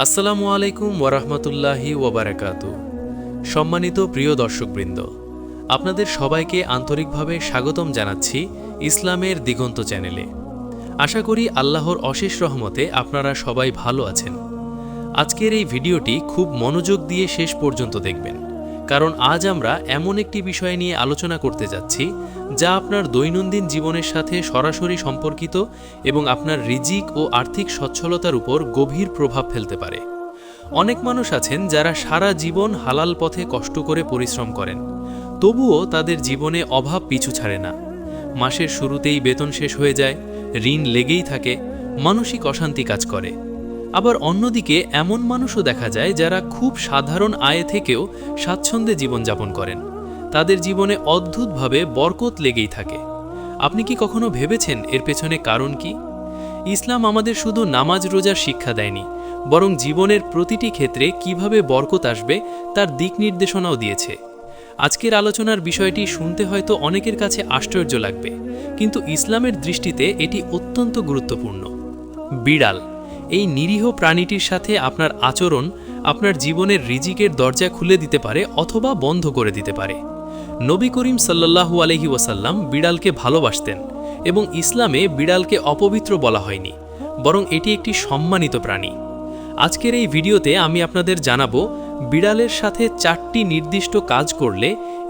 আসসালামু আলাইকুম ওরহমতুল্লাহি ওবারাকাতু সম্মানিত প্রিয় দর্শকবৃন্দ, আপনাদের সবাইকে আন্তরিকভাবে স্বাগতম জানাচ্ছি ইসলামের দিগন্ত চ্যানেলে। আশা করি আল্লাহর অশেষ রহমতে আপনারা সবাই ভালো আছেন। আজকের এই ভিডিওটি খুব মনোযোগ দিয়ে শেষ পর্যন্ত দেখবেন, কারণ আজ আমরা এমন একটি বিষয় নিয়ে আলোচনা করতে যাচ্ছি যা আপনার দৈনন্দিন জীবনের সাথে সরাসরি সম্পর্কিত এবং আপনার রিজিক ও আর্থিক সচ্ছলতার উপর গভীর প্রভাব ফেলতে পারে। অনেক মানুষ আছেন যারা সারা জীবন হালাল পথে কষ্ট করে পরিশ্রম করেন। তবুও তাদের জীবনে অভাব পিছু ছাড়ে না। মাসের শুরুতেই বেতন শেষ হয়ে যায়, ঋণ লেগেই থাকে, মানসিক অশান্তি কাজ করে। আবার অন্যদিকে এমন মানুষও দেখা যায় যারা খুব সাধারণ আয়ে থেকেও স্বাচ্ছন্দ্যে জীবনযাপন করেন। তাদের জীবনে অদ্ভুতভাবে বরকত লেগেই থাকে। আপনি কি কখনো ভেবেছেন এর পেছনে কারণ কি? ইসলাম আমাদের শুধু নামাজ রোজার শিক্ষা দেয়নি, বরং জীবনের প্রতিটি ক্ষেত্রে কীভাবে বরকত আসবে তার দিক নির্দেশনাও দিয়েছে। আজকের আলোচনার বিষয়টি শুনতে হয়তো অনেকের কাছে আশ্চর্য লাগবে, কিন্তু ইসলামের দৃষ্টিতে এটি অত্যন্ত গুরুত্বপূর্ণ। বিড়াল, এই নিরীহ প্রাণীটির সাথে আপনার আচরণ আপনার জীবনের রিজিকের দরজা খুলে দিতে পারে অথবা বন্ধ করে দিতে পারে। নবী করিম সাল্লাল্লাহু আলহি ওয়াসাল্লাম বিড়ালকে ভালোবাসতেন এবং ইসলামে বিড়ালকে অপবিত্র বলা হয়নি, বরং এটি একটি সম্মানিত প্রাণী। আজকের এই ভিডিওতে আমি আপনাদের জানাব, বিড়ালের সাথে চারটি নির্দিষ্ট কাজ করলে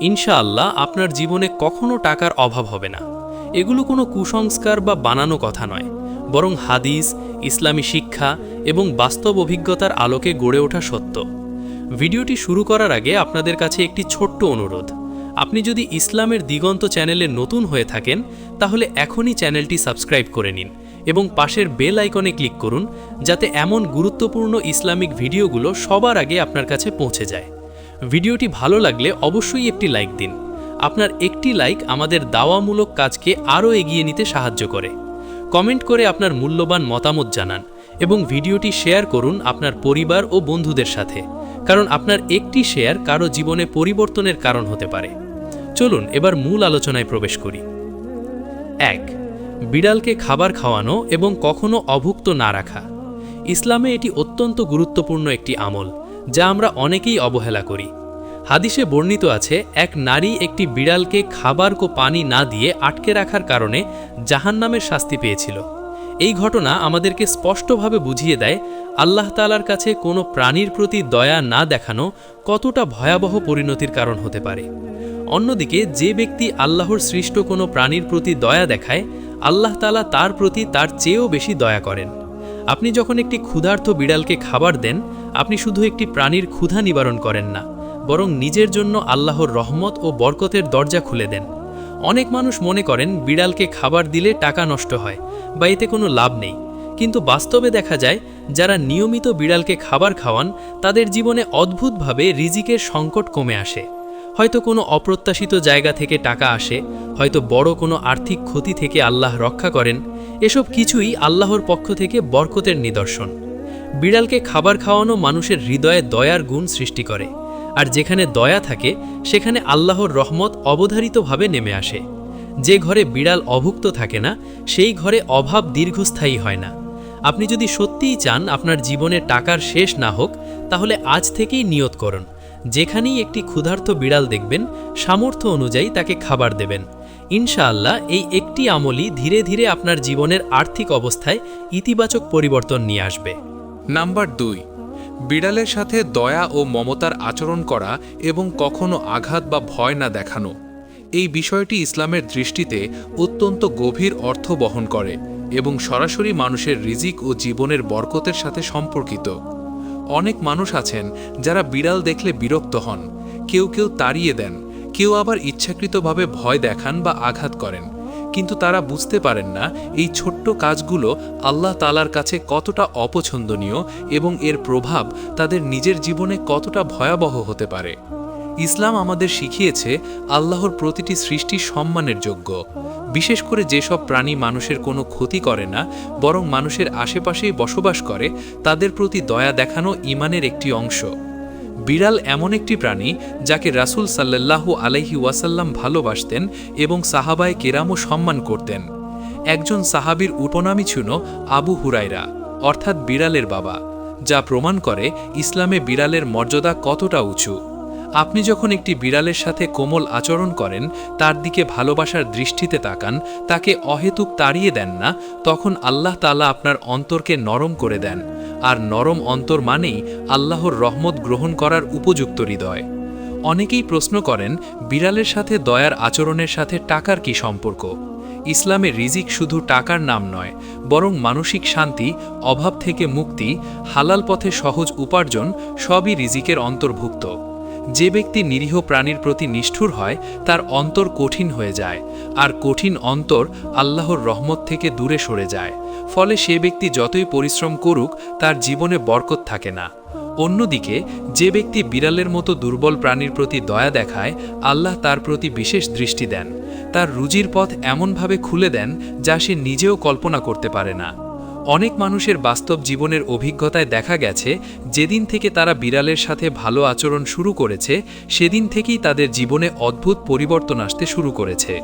ইনশাআল্লাহ আপনার জীবনে কখনো টাকার অভাব হবে না। এগুলো কোনো কুসংস্কার বা বানানো কথা নয়, বরং হাদিস, ইসলামী শিক্ষা এবং বাস্তব অভিজ্ঞতার আলোকে গড়ে ওঠা সত্য। ভিডিওটি শুরু করার আগে আপনাদের কাছে একটি ছোট্ট অনুরোধ। আপনি যদি ইসলামের দিগন্ত চ্যানেলে নতুন হয়ে থাকেন, তাহলে এখনই চ্যানেলটি সাবস্ক্রাইব করে নিন এবং পাশের বেল আইকনে ক্লিক করুন, যাতে এমন গুরুত্বপূর্ণ ইসলামিক ভিডিওগুলো সবার আগে আপনার কাছে পৌঁছে যায়। ভিডিওটি ভালো লাগলে অবশ্যই একটি লাইক দিন। আপনার একটি লাইক আমাদের দাওয়ামূলক কাজকে আরও এগিয়ে নিতে সাহায্য করে। কমেন্ট করে আপনার মূল্যবান মতামত জানান এবং ভিডিওটি শেয়ার করুন আপনার পরিবার ও বন্ধুদের সাথে, কারণ আপনার একটি শেয়ার কারও জীবনে পরিবর্তনের কারণ হতে পারে। চলুন, এবার মূল আলোচনায় প্রবেশ করি। এক, বিড়ালকে খাবার খাওয়ানো এবং কখনো অভুক্ত না রাখা। ইসলামে এটি অত্যন্ত গুরুত্বপূর্ণ একটি আমল, যা আমরা অনেকেই অবহেলা করি। হাদিসে বর্ণিত আছে, এক নারী একটি বিড়ালকে খাবার কো পানি না দিয়ে আটকে রাখার কারণে জাহান্নামের শাস্তি পেয়েছিল। এই ঘটনা আমাদেরকে স্পষ্টভাবে বুঝিয়ে দেয়, আল্লাহ তালার কাছে কোনো প্রাণীর প্রতি দয়া না দেখানো কতটা ভয়াবহ পরিণতির কারণ হতে পারে। অন্যদিকে, যে ব্যক্তি আল্লাহর সৃষ্ট কোনো প্রাণীর প্রতি দয়া দেখায়, আল্লাহ তালা তার প্রতি তার চেয়েও বেশি দয়া করেন। আপনি যখন একটি ক্ষুধার্ত বিড়ালকে খাবার দেন, আপনি শুধু একটি প্রাণীর ক্ষুধা নিবারণ করেন না, বরং নিজের জন্য আল্লাহর রহমত ও বরকতের দরজা খুলে দেন। অনেক মানুষ মনে করেন বিড়ালকে খাবার দিলে টাকা নষ্ট হয় বা এতে কোনো লাভ নেই। কিন্তু বাস্তবে দেখা যায়, যারা নিয়মিত বিড়ালকে খাবার খাওয়ান, তাদের জীবনে অদ্ভুতভাবে রিজিকের সংকট কমে আসে। হয়তো কোনো অপ্রত্যাশিত জায়গা থেকে টাকা আসে, হয়তো বড় কোনো আর্থিক ক্ষতি থেকে আল্লাহ রক্ষা করেন, এসব কিছুই আল্লাহর পক্ষ থেকে বরকতের নিদর্শন। বিড়ালকে খাবার খাওয়ানো মানুষের হৃদয়ে দয়ার গুণ সৃষ্টি করে। আর যেখানে দয়া থাকে, সেখানে আল্লাহর রহমত অবধারিতভাবে নেমে আসে। যে ঘরে বিড়াল অভুক্ত থাকে না, সেই ঘরে অভাব দীর্ঘস্থায়ী হয় না। আপনি যদি সত্যিই চান আপনার জীবনে টাকার শেষ না হোক, তাহলে আজ থেকেই নিয়ত করুন। যেখানেই একটি ক্ষুধার্ত বিড়াল দেখবেন, সামর্থ্য অনুযায়ী তাকে খাবার দেবেন। ইনশাআল্লাহ এই একটি আমলই ধীরে ধীরে আপনার জীবনের আর্থিক অবস্থায় ইতিবাচক পরিবর্তন নিয়ে আসবে। নাম্বার দুই। বিড়ালের সাথে দয়া ও মমতার আচরণ করা এবং কখনো আঘাত বা ভয় না দেখানো। এই বিষয়টি ইসলামের দৃষ্টিতে অত্যন্ত গভীর অর্থ বহন করে এবং সরাসরি মানুষের রিজিক ও জীবনের বরকতের সাথে সম্পর্কিত। অনেক মানুষ আছেন যারা বিড়াল দেখলে বিরক্ত হন, কেউ কেউ তাড়িয়ে দেন, কেউ আবার ইচ্ছাকৃতভাবে ভয় দেখান বা আঘাত করেন। কিন্তু তারা বুঝতে পারেন না এই ছোট্ট কাজগুলো আল্লাহ তালার কাছে কতটা অপছন্দনীয় এবং এর প্রভাব তাদের নিজের জীবনে কতটা ভয়াবহ হতে পারে। ইসলাম আমাদের শিখিয়েছে আল্লাহর প্রতিটি সৃষ্টি সম্মানের যোগ্য। বিশেষ করে যেসব প্রাণী মানুষের কোনো ক্ষতি করে না, বরং মানুষের আশেপাশেই বসবাস করে, তাদের প্রতি দয়া দেখানো ইমানের একটি অংশ। বিড়াল এমন একটি প্রাণী যাকে রাসুল সাল্লাল্লাহু আলহি ওয়াসাল্লাম ভালোবাসতেন এবং সাহাবায় কেরামও সম্মান করতেন। একজন সাহাবির উপনামই ছিল আবু হুরাইরা অর্থাৎ বিড়ালের বাবা, যা প্রমাণ করে ইসলামে বিড়ালের মর্যাদা কতটা উঁচু। আপনি যখন একটি বিড়ালের সাথে কোমল আচরণ করেন, তার দিকে ভালোবাসার দৃষ্টিতে তাকান, তাকে অহেতুক তাড়িয়ে দেন না, তখন আল্লাহ তালা আপনার অন্তরকে নরম করে দেন। আর নরম অন্তর মানেই আল্লাহর রহমত গ্রহণ করার উপযুক্ত হৃদয়। অনেকেই প্রশ্ন করেন, বিড়ালের সাথে দয়ার আচরণের সাথে টাকার কি সম্পর্ক? ইসলামে রিজিক শুধু টাকার নাম নয়, বরং মানসিক শান্তি, অভাব থেকে মুক্তি, হালাল পথে সহজ উপার্জন সবই রিজিকের অন্তর্ভুক্ত। যে ব্যক্তি নিরীহ প্রাণীর প্রতি নিষ্ঠুর হয়, তার অন্তর কঠিন হয়ে যায়, আর কঠিন অন্তর আল্লাহর রহমত থেকে দূরে সরে যায়। ফলে সে ব্যক্তি যতই পরিশ্রম করুক, তার জীবনে বরকত থাকে না। অন্যদিকে, যে ব্যক্তি বিড়ালের মতো দুর্বল প্রাণীর প্রতি দয়া দেখায়, আল্লাহ তার প্রতি বিশেষ দৃষ্টি দেন। তার রুজির পথ এমনভাবে খুলে দেন, যা সে নিজেও কল্পনা করতে পারে না। অনেক মানুষের বাস্তব জীবনের অভিজ্ঞতায় দেখা গেছে, যেদিন থেকে তারা বিড়ালের সাথে ভালো আচরণ শুরু করেছে, সেদিন থেকেই তাদের জীবনে অদ্ভুত পরিবর্তন আসতে শুরু করেছে।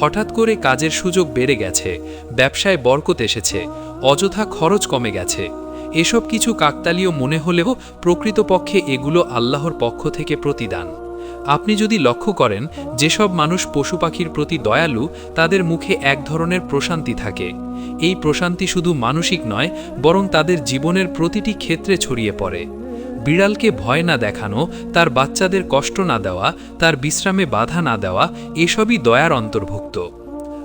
হঠাৎ করে কাজের সুযোগ বেড়ে গেছে, ব্যবসায় বরকত এসেছে, অযথা খরচ কমে গেছে। এসব কিছু কাকতালীয় মনে হলেও প্রকৃতপক্ষে এগুলো আল্লাহর পক্ষ থেকে প্রতিদান। আপনি যদি লক্ষ্য করেন, যেসব মানুষ পশু পাখির প্রতি দয়ালু, তাদের মুখে এক ধরনের প্রশান্তি থাকে। এই প্রশান্তি শুধু মানসিক নয়, বরং তাদের জীবনের প্রতিটি ক্ষেত্রে ছড়িয়ে পড়ে। বিড়ালকে ভয় না দেখানো, তার বাচ্চাদের কষ্ট না দেওয়া, তার বিশ্রামে বাধা না দেওয়া, এসবই দয়ার অন্তর্ভুক্ত।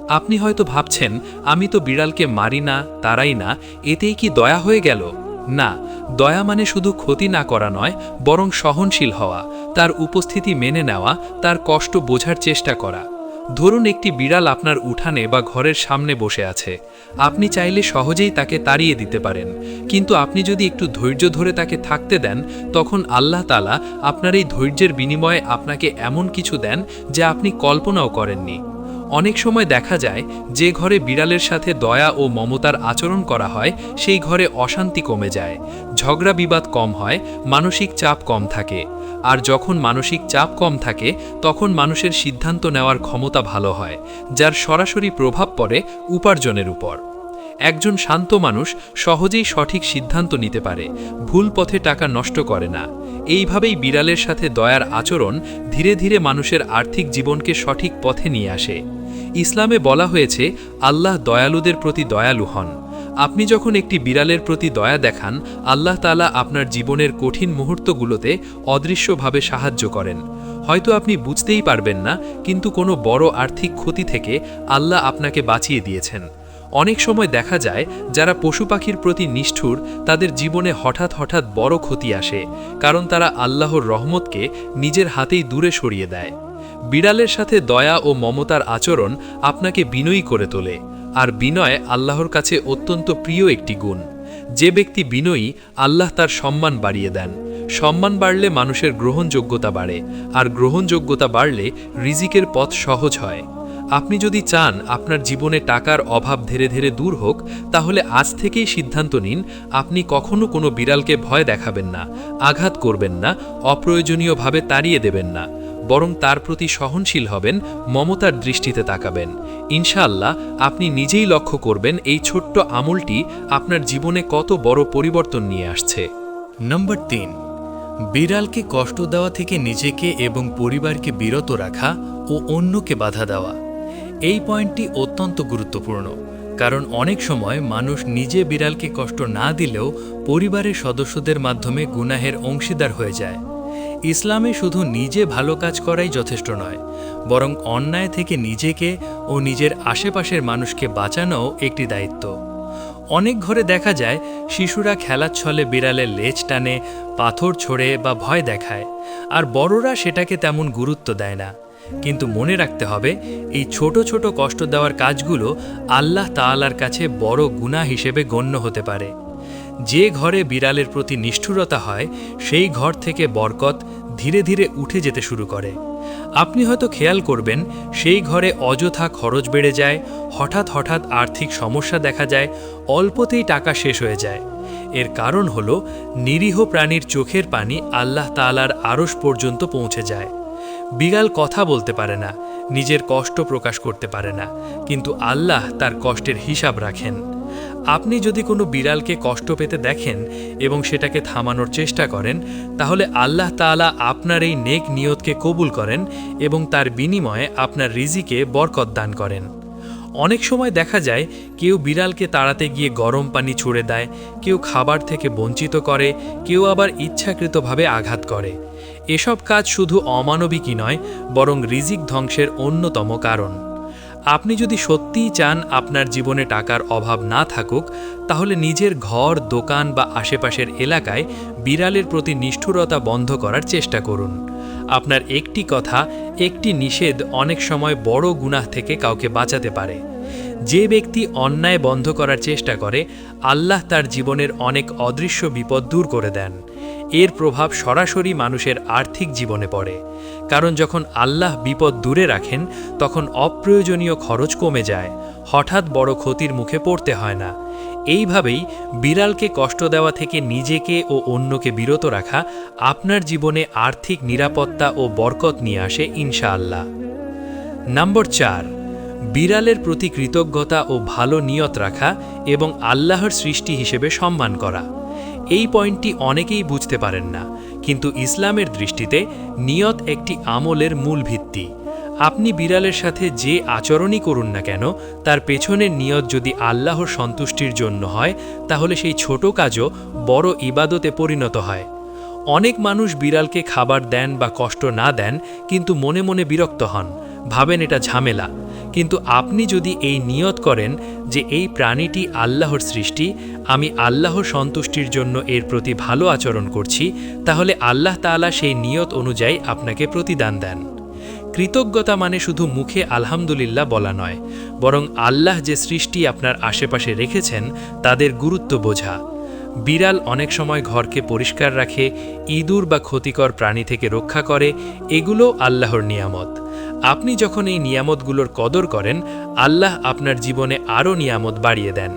আপনি হয়তো ভাবছেন, আমি তো বিড়ালকে মারি না, তারাই না, এতেই কি দয়া হয়ে গেল? না, দয়া মানে শুধু ক্ষতি না করা নয়, বরং সহনশীল হওয়া, তার উপস্থিতি মেনে নেওয়া, তার কষ্ট বোঝার চেষ্টা করা। ধরুন একটি বিড়াল আপনার উঠানে বা ঘরের সামনে বসে আছে। আপনি চাইলে সহজেই তাকে তাড়িয়ে দিতে পারেন। কিন্তু আপনি যদি একটু ধৈর্য ধরে তাকে থাকতে দেন, তখন আল্লাহ তালা আপনার এই ধৈর্যের বিনিময়ে আপনাকে এমন কিছু দেন যা আপনি কল্পনাও করেননি। অনেক সময় দেখা যায়, যে ঘরে বিড়ালের সাথে দয়া ও মমতার আচরণ করা হয়, সেই ঘরে অশান্তি কমে যায়। ঝগড়া বিবাদ কম হয়, মানসিক চাপ কম থাকে। আর যখন মানসিক চাপ কম থাকে, তখন মানুষের সিদ্ধান্ত নেওয়ার ক্ষমতা ভালো হয়, যার সরাসরি প্রভাব পড়ে উপার্জনের উপর। একজন শান্ত মানুষ সহজেই সঠিক সিদ্ধান্ত নিতে পারে, ভুল পথে টাকা নষ্ট করে না। এইভাবেই বিড়ালের সাথে দয়ার আচরণ ধীরে ধীরে মানুষের আর্থিক জীবনকে সঠিক পথে নিয়ে আসে। ইসলামে বলা হয়েছে, আল্লাহ দয়ালুদের প্রতি দয়ালু হন। আপনি যখন একটি বিড়ালের প্রতি দয়া দেখান, আল্লাহ তালা আপনার জীবনের কঠিন মুহূর্তগুলোতে অদৃশ্যভাবে সাহায্য করেন। হয়তো আপনি বুঝতেই পারবেন না, কিন্তু কোনো বড় আর্থিক ক্ষতি থেকে আল্লাহ আপনাকে বাঁচিয়ে দিয়েছেন। অনেক সময় দেখা যায়, যারা পশু পাখির প্রতি নিষ্ঠুর, তাদের জীবনে হঠাৎ হঠাৎ বড় ক্ষতি আসে, কারণ তারা আল্লাহর রহমতকে নিজের হাতেই দূরে সরিয়ে দেয়। বিড়ালের সাথে দয়া ও মমতার আচরণ আপনাকে বিনয়ী করে তোলে, আর বিনয় আল্লাহর কাছে অত্যন্ত প্রিয় একটি গুণ। যে ব্যক্তি বিনয়ী, আল্লাহ তার সম্মান বাড়িয়ে দেন। সম্মান বাড়লে মানুষের গ্রহণযোগ্যতা বাড়ে, আর গ্রহণযোগ্যতা বাড়লে রিজিকের পথ সহজ হয়। আপনি যদি চান আপনার জীবনে টাকার অভাব ধীরে ধীরে দূর হোক, তাহলে আজ থেকেই সিদ্ধান্ত নিন, আপনি কখনো কোনো বিড়ালকে ভয় দেখাবেন না, আঘাত করবেন না, অপ্রয়োজনীয়ভাবে তাড়িয়ে দেবেন না। বরং তার প্রতি সহনশীল হবেন, মমতার দৃষ্টিতে তাকাবেন। ইনশাআল্লাহ, আপনি নিজেই লক্ষ্য করবেন এই ছোট্ট আমলটি আপনার জীবনে কত বড় পরিবর্তন নিয়ে আসছে। নম্বর তিন, বিড়ালকে কষ্ট দেওয়া থেকে নিজেকে এবং পরিবারকে বিরত রাখা ও অন্যকে বাধা দেওয়া। এই পয়েন্টটি অত্যন্ত গুরুত্বপূর্ণ, কারণ অনেক সময় মানুষ নিজে বিড়ালকে কষ্ট না দিলেও পরিবারের সদস্যদের মাধ্যমে গুনাহের অংশীদার হয়ে যায়। ইসলামে শুধু নিজে ভালো কাজ করাই যথেষ্ট নয়, বরং অন্যায় থেকে নিজেকে ও নিজের আশেপাশের মানুষকে বাঁচানোও একটি দায়িত্ব। অনেক ঘরে দেখা যায়, শিশুরা খেলার ছলে বিড়ালের লেজ টানে, পাথর ছোড়ে বা ভয় দেখায়, আর বড়রা সেটাকে তেমন গুরুত্ব দেয় না। কিন্তু মনে রাখতে হবে, এই ছোট ছোট কষ্ট দেওয়ার কাজগুলো আল্লাহ তাআলার কাছে বড় গুনাহ হিসেবে গণ্য হতে পারে। যে ঘরে বিড়ালের প্রতি নিষ্ঠুরতা হয়, সেই ঘর থেকে বরকত ধীরে ধীরে উঠে যেতে শুরু করে। আপনি হয়তো খেয়াল করবেন, সেই ঘরে অযথা খরচ বেড়ে যায়, হঠাৎ হঠাৎ আর্থিক সমস্যা দেখা যায়, অল্পতেই টাকা শেষ হয়ে যায়। এর কারণ হল, নিরীহ প্রাণীর চোখের পানি আল্লাহ তাআলার আড়স পর্যন্ত পৌঁছে যায়। বিড়াল কথা বলতে পারে না, নিজের কষ্ট প্রকাশ করতে পারে না, কিন্তু আল্লাহ তার কষ্টের হিসাব রাখেন। আপনি যদি কোনো বিড়ালকে কষ্ট পেতে দেখেন এবং সেটাকে থামানোর চেষ্টা করেন, তাহলে আল্লাহ তাআলা আপনার এই নেক নিয়তকে কবুল করেন এবং তার বিনিময়ে আপনার রিজিকে বরকত দান করেন। অনেক সময় দেখা যায়, কেউ বিড়ালকে তাড়াতে গিয়ে গরম পানি ছুড়ে দেয়, কেউ খাবার থেকে বঞ্চিত করে, কেউ আবার ইচ্ছাকৃতভাবে আঘাত করে। এসব কাজ শুধু অমানবিকই নয়, বরং রিজিক ধ্বংসের অন্যতম কারণ। আপনি যদি সত্যিই চান আপনার জীবনে টাকার অভাব না থাকুক, তাহলে নিজের ঘর, দোকান বা আশেপাশের এলাকায় বিড়ালের প্রতি নিষ্ঠুরতা বন্ধ করার চেষ্টা করুন। আপনার একটি কথা, একটি নিষেধ অনেক সময় বড় গুনাহ থেকে কাউকে বাঁচাতে পারে। যে ব্যক্তি অন্যায় বন্ধ করার চেষ্টা করে, আল্লাহ তার জীবনের অনেক অদৃশ্য বিপদ দূর করে দেন। এর প্রভাব সরাসরি মানুষের আর্থিক জীবনে পড়ে। কারণ যখন আল্লাহ বিপদ দূরে রাখেন, তখন অপ্রয়োজনীয় খরচ কমে যায়। হঠাৎ বড় ক্ষতির মুখে পড়তে হয় না। এইভাবেই বিড়ালকে কষ্ট দেওয়া থেকে নিজেকে ও অন্যকে বিরত রাখা আপনার জীবনে আর্থিক নিরাপত্তা ও বরকত নিয়ে আসে ইনশাআল্লাহ। নম্বর চার, বিড়ালের প্রতি কৃতজ্ঞতা ও ভালো নিয়ত রাখা এবং আল্লাহর সৃষ্টি হিসেবে সম্মান করা। এই পয়েন্টটি অনেকেই বুঝতে পারেন না, কিন্তু ইসলামের দৃষ্টিতে নিয়ত একটি আমলের মূল ভিত্তি। আপনি বিড়ালের সাথে যে আচরণই করুন না কেন, তার পেছনের নিয়ত যদি আল্লাহর সন্তুষ্টির জন্য হয়, তাহলে সেই ছোট কাজও বড় ইবাদতে পরিণত হয়। অনেক মানুষ বিড়ালকে খাবার দেন বা কষ্ট না দেন, কিন্তু মনে মনে বিরক্ত হন। ভাবেন এটা ঝামেলা। কিন্তু আপনি যদি এই নিয়ত করেন যে এই প্রাণীটি আল্লাহর সৃষ্টি, আমি আল্লাহ সন্তুষ্টির জন্য এর প্রতি ভালো আচরণ করছি, তাহলে আল্লাহ তাআলা সেই নিয়ত অনুযায়ী আপনাকে প্রতিদান দেন। কৃতজ্ঞতা মানে শুধু মুখে আলহামদুলিল্লাহ বলা নয়, বরং আল্লাহ যে সৃষ্টি আপনার আশেপাশে রেখেছেন, তাদের গুরুত্ব বোঝা। বিড়াল অনেক সময় ঘরকে পরিষ্কার রাখে, ইঁদুর বা ক্ষতিকর প্রাণী থেকে রক্ষা করে এগুলো আল্লাহর নিয়ামত। আপনি যখন এই নিয়ামতগুলোর কদর করেন, আল্লাহ আপনার জীবনে আরও নিয়ামত বাড়িয়ে দেন।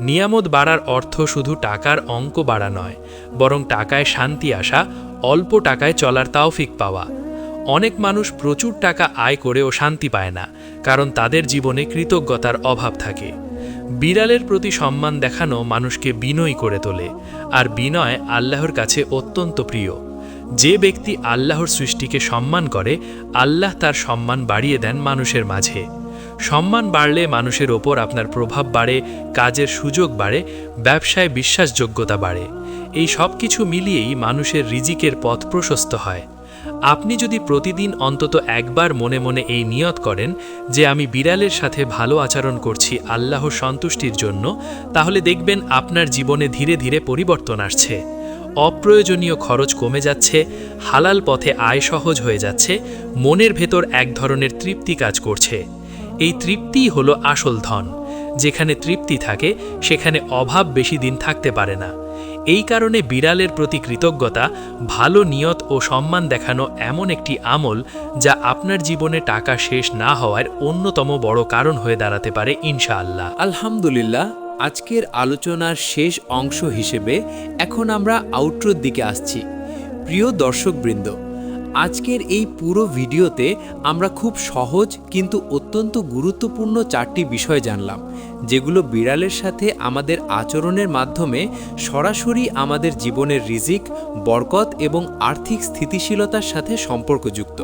নিয়ামত বাড়ার অর্থ শুধু টাকার অঙ্ক বাড়া নয়, বরং টাকায় শান্তি আসা, অল্প টাকায় চলার তাওফিক পাওয়া। অনেক মানুষ প্রচুর টাকা আয় করেও শান্তি পায় না, কারণ তাদের জীবনে কৃতজ্ঞতার অভাব থাকে। বিড়ালের প্রতি সম্মান দেখানো মানুষকে বিনয়ী করে তোলে, আর বিনয় আল্লাহর কাছে অত্যন্ত প্রিয়। যে ব্যক্তি আল্লাহর সৃষ্টিকে সম্মান করে, আল্লাহ তার সম্মান বাড়িয়ে দেন মানুষের মাঝে। সম্মান বাড়লে মানুষের ওপর আপনার প্রভাব বাড়ে, কাজের সুযোগ বাড়ে, ব্যবসায় বিশ্বাসযোগ্যতা বাড়ে। এই সব কিছু মিলিয়েই মানুষের রিজিকের পথ প্রশস্ত হয়। আপনি যদি প্রতিদিন অন্তত একবার মনে মনে এই নিয়ত করেন যে আমি বিড়ালের সাথে ভালো আচরণ করছি আল্লাহ সন্তুষ্টির জন্য, তাহলে দেখবেন আপনার জীবনে ধীরে ধীরে পরিবর্তন আসছে। অপ্রয়োজনীয় খরচ কমে যাচ্ছে, হালাল পথে আয় সহজ হয়ে যাচ্ছে, মনের ভেতর এক ধরনের তৃপ্তি কাজ করছে। এই তৃপ্তিই হলো আসল ধন। যেখানে তৃপ্তি থাকে, সেখানে অভাব বেশি দিন থাকতে পারে না। এই কারণে বিড়ালের প্রতি কৃতজ্ঞতা, ভালো নিয়ত ও সম্মান দেখানো এমন একটি আমল যা আপনার জীবনে টাকা শেষ না হওয়ার অন্যতম বড় কারণ হয়ে দাঁড়াতে পারে ইনশাআল্লাহ। আলহামদুলিল্লাহ আজকের আলোচনার শেষ অংশ হিসেবে এখন আমরা আউট্রোর দিকে আসছি। প্রিয় দর্শকবৃন্দ, আজকের এই পুরো ভিডিওতে আমরা খুব সহজ কিন্তু অত্যন্ত গুরুত্বপূর্ণ চারটি বিষয় জানলাম, যেগুলো বিড়ালের সাথে আমাদের আচরণের মাধ্যমে সরাসরি আমাদের জীবনের রিজিক, বরকত এবং আর্থিক স্থিতিশীলতার সাথে সম্পর্কযুক্ত।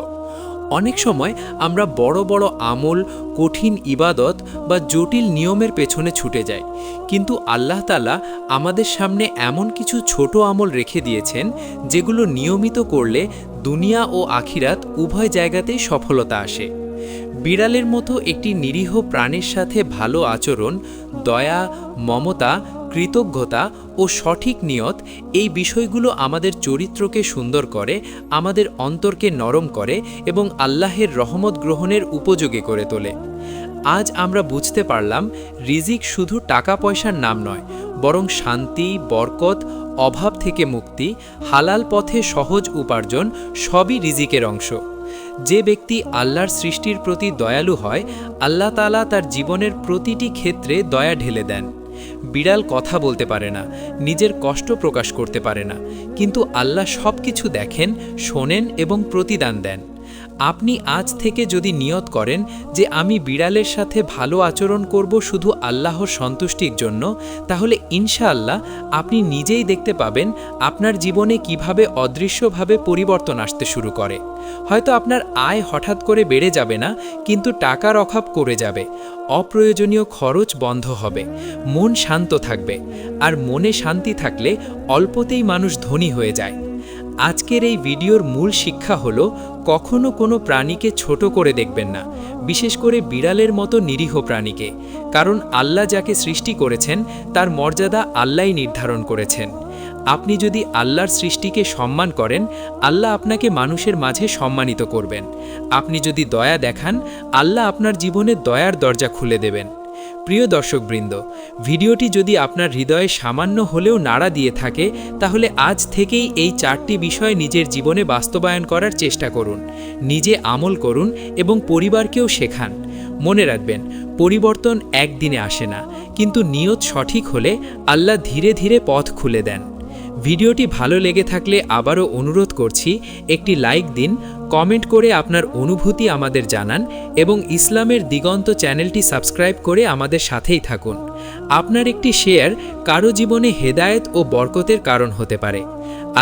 অনেক সময় আমরা বড় বড় আমল, কঠিন ইবাদত বা জটিল নিয়মের পেছনে ছুটে যাই। কিন্তু আল্লাহ তালা আমাদের সামনে এমন কিছু ছোট আমল রেখে দিয়েছেন, যেগুলো নিয়মিত করলে দুনিয়া ও আখিরাত উভয় জায়গাতেই সফলতা আসে। বিড়ালের মতো একটি নিরীহ প্রাণীর সাথে ভালো আচরণ, দয়া, মমতা কৃতজ্ঞতা ও সঠিক নিয়ত এই বিষয়গুলো আমাদের চরিত্রকে সুন্দর করে, আমাদের অন্তরকে নরম করে এবং আল্লাহের রহমত গ্রহণের উপযোগী করে তোলে। আজ আমরা বুঝতে পারলাম, রিজিক শুধু টাকা পয়সার নাম নয়, বরং শান্তি, বরকত, অভাব থেকে মুক্তি, হালাল পথে সহজ উপার্জন সবই রিজিকের অংশ। যে ব্যক্তি আল্লাহর সৃষ্টির প্রতি দয়ালু হয়, আল্লাহ তালা তার জীবনের প্রতিটি ক্ষেত্রে দয়া ঢেলে দেন। বিড়াল কথা বলতে পারে না, নিজের কষ্ট প্রকাশ করতে পারে না। কিন্তু আল্লাহ সব কিছু দেখেন, শোনেন এবং প্রতিদান দেন। আপনি আজ থেকে যদি নিয়ত করেন যে আমি বিড়ালের সাথে ভালো আচরণ করব শুধু আল্লাহর সন্তুষ্টির জন্য, তাহলে ইনশাআল্লাহ আপনি নিজেই দেখতে পাবেন আপনার জীবনে কীভাবে অদৃশ্যভাবে পরিবর্তন আসতে শুরু করে। হয়তো আপনার আয় হঠাৎ করে বেড়ে যাবে না, কিন্তু টাকার অভাব করে যাবে, অপ্রয়োজনীয় খরচ বন্ধ হবে, মন শান্ত থাকবে, আর মনে শান্তি থাকলে অল্পতেই মানুষ ধনী হয়ে যায়। আজকের এই ভিডিওর মূল শিক্ষা হলো, কখনো কোনো প্রাণীকে ছোট করে দেখবেন না, বিশেষ করে বিড়ালের মতো নিরীহ প্রাণীকে, কারণ আল্লাহ যাকে সৃষ্টি করেছেন, তার মর্যাদা আল্লাহই নির্ধারণ করেছেন। আপনি যদি আল্লাহর সৃষ্টিকে সম্মান করেন, আল্লাহ আপনাকে মানুষের মাঝে সম্মানিত করবেন। আপনি যদি দয়া দেখান, আল্লাহ আপনার জীবনে দয়ার দরজা খুলে দেবেন। প্রিয় দর্শকবৃন্দ, ভিডিওটি যদি আপনার হৃদয়ে সামান্য হলেও নাড়া দিয়ে থাকে, তাহলে আজ থেকেই এই চারটি বিষয় নিজের জীবনে বাস্তবায়ন করার চেষ্টা করুন। নিজে আমল করুন এবং পরিবারকেও শেখান। মনে রাখবেন, পরিবর্তন একদিনে আসে না, কিন্তু নিয়ত সঠিক হলে আল্লাহ ধীরে ধীরে পথ খুলে দেন। ভিডিওটি ভালো লেগে থাকলে আবারও অনুরোধ করছি, একটি লাইক দিন, কমেন্ট করে আপনার অনুভূতি আমাদের জানান এবং ইসলামের দিগন্ত চ্যানেলটি সাবস্ক্রাইব করে আমাদের সাথেই থাকুন। আপনার একটি শেয়ার কারও জীবনে হেদায়েত ও বরকতের কারণ হতে পারে।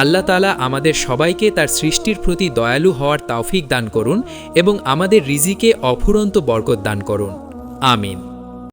আল্লাহ তালা আমাদের সবাইকে তার সৃষ্টির প্রতি দয়ালু হওয়ার তৌফিক দান করুন এবং আমাদের রিজিকে অফুরন্ত বরকত দান করুন। আমিন।